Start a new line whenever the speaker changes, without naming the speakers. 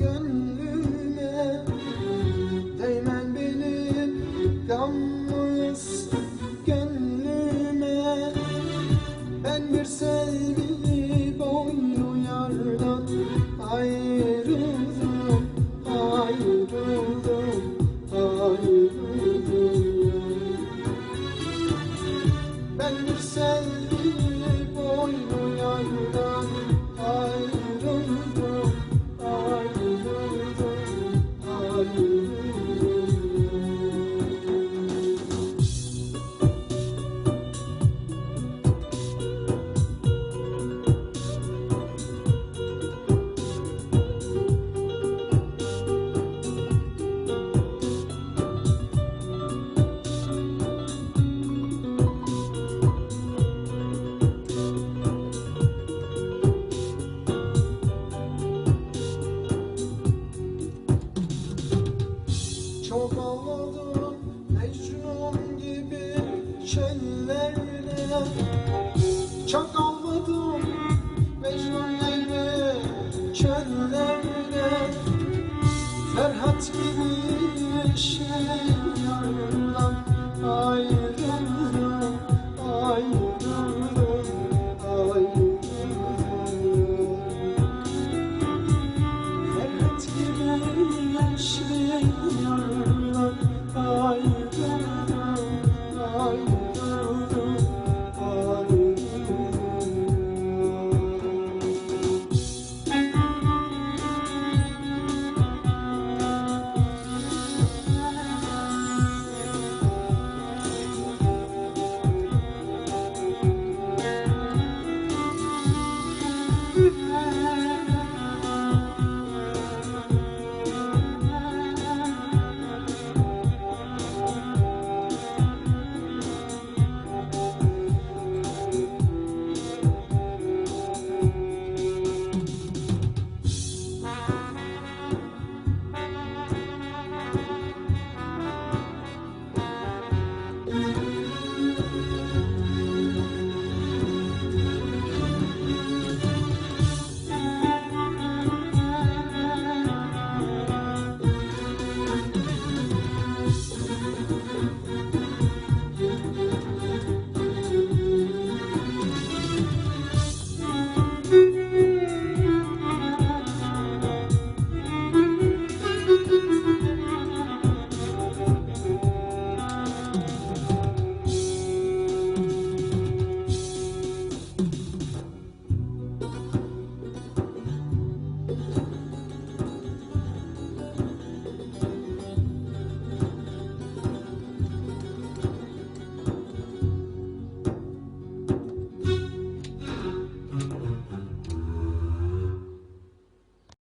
Gönlüme. Değmen benim gamlı çok ağladım Mecnun gibi çöllerde Çok ağladım Mecnun gibi çöllerde Ferhat gibi şey